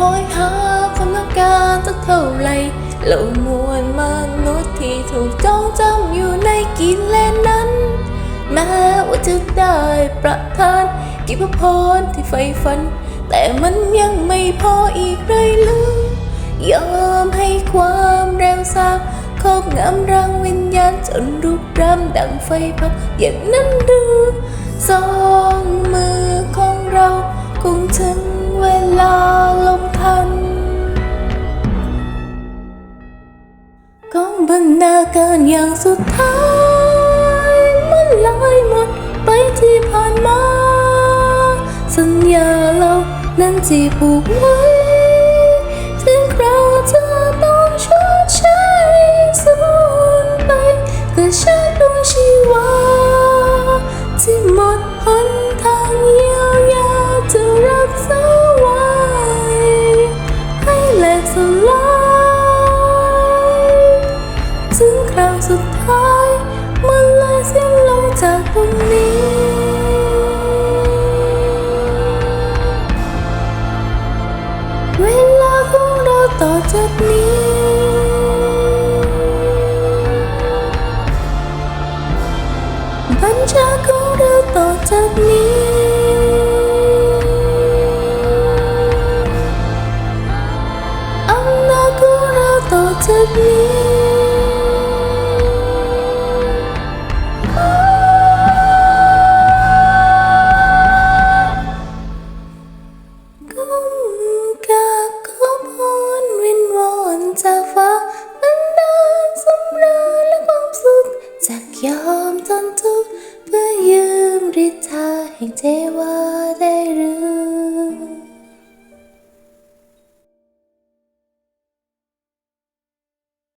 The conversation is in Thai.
โหยหาความต้องการสักเท่าไหรเหล่ามวลมนุษย์ที่ถูกจ้องจำอยู่ในกิเลสนั้น แม้ว่าจะได้ประทานกิจพรที่ใฝ่ฝัน แต่มันยังไม่พออีกเลยหรือยอมให้ความเร็วซาบครอบงำรังวิญญาณจนรุกรำดังไฟเผาอย่างนั้นหรือสอ กองบรรณาการอย่างสุดท้าย มันลอยหมดไปที่ผ่านมา สัญญาเรานั้นที่ผูกไว้ถึงเราจะต้องชดใช้สูญไปแต่ชาติดวงชีวาที่หมดหนทางเยียวยาจะรักษาไว้ ให้แหลกสลาย สุดท้าย มันเลยสิ้นลงจากตรงนี้ เวลาของเราต่อจากนี้ บัญชาของเราต่อจากนี้อำนาจของเราต่อจากนี้ ยอมทนทุกข์เพื่อยืมฤทธาแห่งเทวา